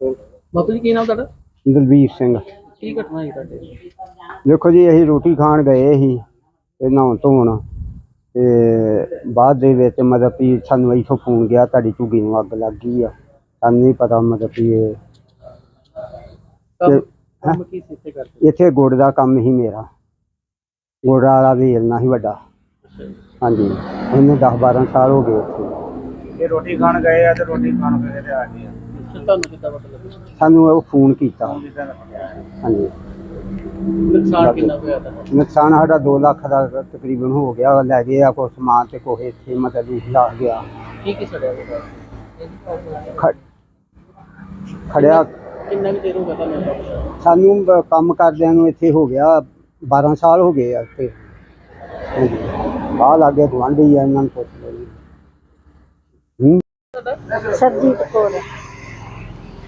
ਬਾਪੂ ਜੀ ਕੀ ਨਾਮ ਤੁਹਾਡਾ? ਦਲਬੀਰ ਸਿੰਘ। ਕੀ ਘਟਨਾ ਹੋਈ ਤੁਹਾਡੇ ਦੇਖੋ ਜੀ ਅਸੀਂ ਰੋਟੀ ਖਾਣ ਗਏ ਸੀ ਤੇ ਨਹਾਉਣ ਧੋਣ ਤੇ ਬਾਅਦ ਦੇ ਵਿੱਚ ਮਤਲਬ ਵੀ ਸਾਨੂੰ ਇੱਥੋਂ ਫੋਨ ਗਿਆ ਤੁਹਾਡੀ ਝੁੱਗੀ ਨੂੰ ਅੱਗ ਲੱਗ ਗਈ ਆ। ਸਾਨੂੰ ਨਹੀਂ ਪਤਾ ਮਤਲਬ ਵੀ ਇਹ ਕੰਮ ਤੇ- ਕੰਮ ਕੀ ਸੀ ਇੱਥੇ ਕਰਦੇ? ਇੱਥੇ ਗੁੜ ਦਾ ਕੰਮ ਹੀ ਮੇਰਾ। ਗੁੜ ਵਾਲਾ ਵੇਲਣਾ ਸੀ ਵੱਡਾ। ਹਾਂਜੀ। ਉਹਨੂੰ 10 12 ਸਾਲ ਹੋ ਗਏ ਇਹ ਰੋਟੀ ਖਾਣ ਗਏ ਆ ਤੇ ਰੋਟੀ ਖਾਣ ਕੇ ਤੇ ਆ ਗਏ ਆ। ਤੇ ਤੁਹਾਨੂੰ ਕਿੱਦਾਂ ਪਤਾ ਸਾਨੂੰ ਉਹ ਫੋਨ ਕੀਤਾ। ਹਾਂਜੀ। ਨੁਕਸਾਨ ਕਿੰਨਾ ਹੋਇਆ ਤੁਹਾਡਾ? ਨੁਕਸਾਨ ਸਾਡਾ 2 ਲੱਖ ਦਾ ਤਕਰੀਬਨ ਹੋ ਗਿਆ। ਲੈ ਗਏ ਆ ਕੋਈ ਸਮਾਨ ਤੇ ਕੋਈ ਇੱਥੇ ਮਤਲਬ ਲਾ ਗਿਆ। ਕੀ ਕੀ ਸੜਿਆ ਹੋਇਆ? ਖ- ਖੜਿਆ। ਕਿੰਨਾ ਕੁ ਚਿਰ ਹੋ ਗਿਆ ਤੁਹਾਨੂੰ ਇਹਦਾ? ਸਾਨੂੰ ਬ- ਕੰਮ ਕਰਦਿਆਂ ਨੂੰ ਇੱਥੇ ਹੋ ਗਿਆ 12 ਸਾਲ ਹੋ ਗਏ ਆ ਇੱਥੇ। ਬਾਹਰ ਲੱਗੇ ਗਵਾਂਢੀ ਆ ਇਹਨਾਂ ਨੂੰ ਪੁੱਛ ਲਓ ਜੀ। ਹੂੰ? ਸਰਜੀਤ ਕੌਰ।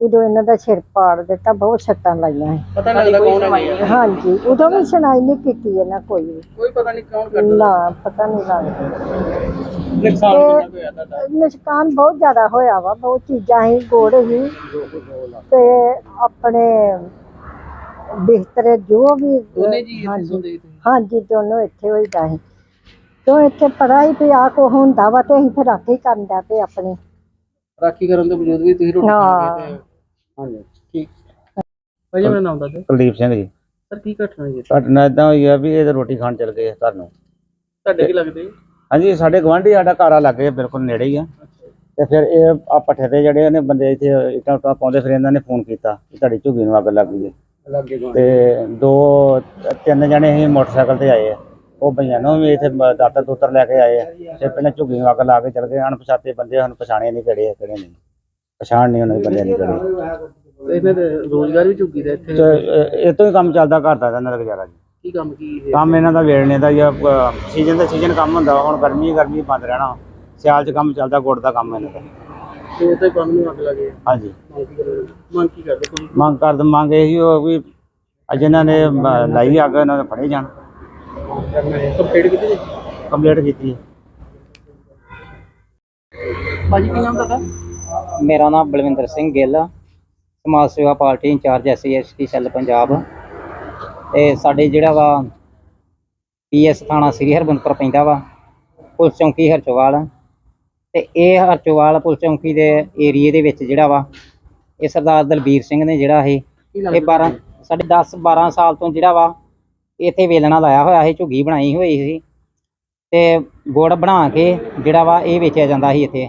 ਉਦੋਂ ਇਹਨਾਂ ਦਾ ਸਿਰ ਪਾੜ ਦਿੱਤਾ ਬਹੁਤ ਸੱਟਾਂ ਲਾਈਆਂ ਸੀ। ਪਤਾ ਨਹੀਂ ਲੱਗਾ ਕੌਣ ਹੈ ਹਾਂਜੀ ਉਦੋਂ ਵੀ ਸੁਣਾਈ ਨਹੀਂ ਕੀਤੀ ਇਹਨਾਂ ਕੋਈ ਵੀ। ਕੋਈ ਪਤਾ ਨਹੀਂ ਕੌਣ ਕਰਦਾ ਨਾ ਪਤਾ ਨਹੀਂ ਲੱਗਦਾ। ਨੁਕਸਾਨ ਕਿੰਨਾ ਕੁ ਹੋਇਆ ਤੁਹਾਡਾ? ਨੁਕਸਾਨ ਬਹੁਤ ਜ਼ਿਆਦਾ ਹੋਇਆ ਵਾ ਬਹੁਤ ਚੀਜ਼ਾਂ ਹੀ ਗੁੜ ਹੀ ਤੇ ਆਪਣੇ ਬਿਹਤਰ ਜੋ ਵੀ ਦੋਨੇ ਜੀ ਇੱਥੇ ਹਾਂਜੀ। ਸੌਂਦੇ ਸੀ ਤੁਸੀਂ? ਹਾਂਜੀ ਦੋਨੋਂ ਇੱਥੇ ਹੋਈ ਦਾ ਸੀ। ਤੋਂ ਇੱਥੇ ਪੜਾ ਹੀ ਪਿਆ ਕੋ ਹੁੰਦਾ ਵਾ ਤੇ ਅਸੀਂ ਫਿਰ ਰਾਖੀ ਕਰਨ ਦਾ ਤੇ ਆਪਣੀ। ਰਾਖੀ ਕਰਨ ਦੇ ਵਜੂਦ ਵੀ ਤੁਸੀਂ ਰੋਟੀ ਹਾਂ। ਖਾ ਕੇ ਤੇ ਹਾਂਜੀ ਠੀਕ। ਭਾਈ ਮੇਰਾ ਨਾਮ ਦੱਸ ਦਿਓ। ਕੁਲਦੀਪ ਸਿੰਘ ਜੀ। ਸਰ ਕੀ ਘਟਨਾ ਹੋਈ ਹੈ? ਘਟਨਾ ਇਦਾਂ ਹੋਈ ਆ ਵੀ ਇਹ ਤਾਂ ਰੋਟੀ ਖਾਣ ਚਲ ਗਏ ਘਰ ਨੂੰ। ਤੁਹਾਡੇ ਕੀ ਲੱਗਦੇ? ਹਾਂਜੀ ਸਾਡੇ ਗਵਾਂਢੀ ਸਾਡਾ ਘਰ ਲੱਗੇ ਬਿਲਕੁਲ ਨੇੜੇ ਹੀ ਆ। ਤੇ ਫਿਰ ਇਹ ਆ ਪੱਠੇ ਤੇ ਜਿਹੜੇ ਨੇ ਬੰਦੇ ਇੱਥੇ ਇੱਟਾਂ ਉੱਟਾਂ ਪਾਉਂਦੇ ਫਿਰ ਇਹਨਾਂ ਨੇ ਫੋਨ ਕੀਤਾ ਕਿ ਤੁਹਾਡੀ ਝੁੱਗੀ ਨੂੰ ਅੱਗ ਲੱਗ ਗਈ ਹੈ। ਤੇ ਦੋ ਤਿੰਨ ਜਣੇ ਅਸੀਂ ਮੋਟਰਸਾਈਕਲ ਤੇ ਆਏ ਆ। ਉਹ ਭਈਆਂ ਨੂੰ ਵੀ ਇੱਥੇ ਦਾਤਰ ਦੂਤਰ ਲੈ ਕੇ ਆਏ ਆ। ਤੇ ਪਹਿਲਾਂ ਝੁੱਗੀ ਨੂੰ ਅੱਗ ਲਾ ਕੇ ਚਲ ਗਏ। ਅਣਪਛਾਤੇ ਬੰਦੇ ਸਾਨੂੰ ਪਛਾਣੇ ਨਹੀਂ ਕਿਹੜੇ ਆ ਕਿਹੜੇ ਨਹੀਂ। ਪਛਾਣ ਨਹੀਂ ਉਹਨਾਂ ਦੇ ਬੰਦਿਆਂ ਦੀ ਕਿਹੜੇ ਇਹਨਾਂ ਦੇ ਰੋਜ਼ਗਾਰ ਵੀ ਝੁੱਗੀ ਦਾ ਇੱਥੇ। ਤੇ ਇਹ- ਇਹ ਤੋਂ ਹੀ ਕੰਮ ਚੱਲਦਾ ਘਰ ਦਾ ਇਹਨਾਂ ਦਾ ਗੁਜ਼ਾਰਾ ਜੀ। ਕੀ ਕੰਮ ਕੀ ਹੈ ਕੰਮ ਇਹਨਾਂ ਦਾ ਵੇਲਣੇ ਦਾ ਜਾਂ ਸੀਜ਼ਨ ਦਾ ਸੀਜ਼ਨ ਕੰਮ ਹੁੰਦਾ ਹੁਣ ਗਰਮੀ ਗਰਮੀ ਬੰਦ ਰਹਿਣਾ। ਸਿਆਲ 'ਚ ਕੰਮ ਚੱਲਦਾ ਗੁੜ ਦਾ ਕੰਮ ਇਹਨਾਂ ਦਾ। ਤੇ ਉੱਥੇ ਕੰਮ ਨੂੰ ਅੱਗ ਲੱਗੇ ਹਾਂਜੀ। ਮੰਗ ਕੀ ਕਰਦੇ? ਮੰਗ ਕੀ ਕਰਦੇ ਕੋਈ ਮੰਗ ਕਰਦ ਮੰਗ ਇਹੀ ਹੋ ਵੀ ਅੱਜ ਇਹਨਾਂ ਨੇ ਮ- ਲਾਈ ਅੱਗ ਇਹਨਾਂ ਦੇ ਫੜੇ ਜਾਣ। ਕੰਪਲੀਟ ਕੀਤੀ ਜੀ? ਕੰਪਲੀਟ ਕੀਤੀ ਹੈ। ਭਾਜੀ ਕੀ ਨਾਮ ਤੁਹਾਡਾ? ਮੇਰਾ ਨਾਮ ਬਲਵਿੰਦਰ ਸਿੰਘ ਗਿੱਲ ਸਮਾਜ ਸੇਵਾ party incharge SC ST cell Punjab. ਤੇ ਸਾਡੇ ਜਿਹੜਾ ਵਾ ਪੀਐਸ ਥਾਣਾ ਸ੍ਰੀ ਹਰਬੰਦਪੁਰ ਪੈਂਦਾ ਵਾ ਪੁਲਿਸ ਚੌਂਕੀ ਹਰਚੋਵਾਲ ਤੇ ਇਹ ਹਰਚੋਵਾਲ ਪੁਲਿਸ ਚੌਂਕੀ ਦੇ ਏਰੀਏ ਦੇ ਵਿੱਚ ਜਿਹੜਾ ਵਾ ਇਹ ਸਰਦਾਰ ਦਲਬੀਰ ਸਿੰਘ ਨੇ ਜਿਹੜਾ ਇਹ ਇਹ 12 ਸਾਡੇ 10 12 ਸਾਲ ਤੋਂ ਜਿਹੜਾ ਵਾ ਇੱਥੇ ਵੇਲਣਾ ਲਾਇਆ ਹੋਇਆ ਸੀ ਝੁੱਗੀ ਬਣਾਈ ਹੋਈ ਸੀ। ਤੇ ਗੁੜ ਬਣਾ ਕੇ ਜਿਹੜਾ ਵਾ ਇਹ ਵੇਚਿਆ ਜਾਂਦਾ ਸੀ ਇੱਥੇ।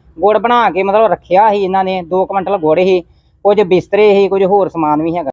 ਗੁੜ ਬਣਾ ਕੇ ਮਤਲਬ ਰੱਖਿਆ ਸੀ ਇਹਨਾਂ ਨੇ 2 ਕੁਇੰਟਲ ਗੁੜ ਸੀ, ਕੁਝ ਬਿਸਤਰੇ ਸੀ, ਕੁਝ ਹੋਰ ਸਮਾਨ ਵੀ ਹੈਗਾ।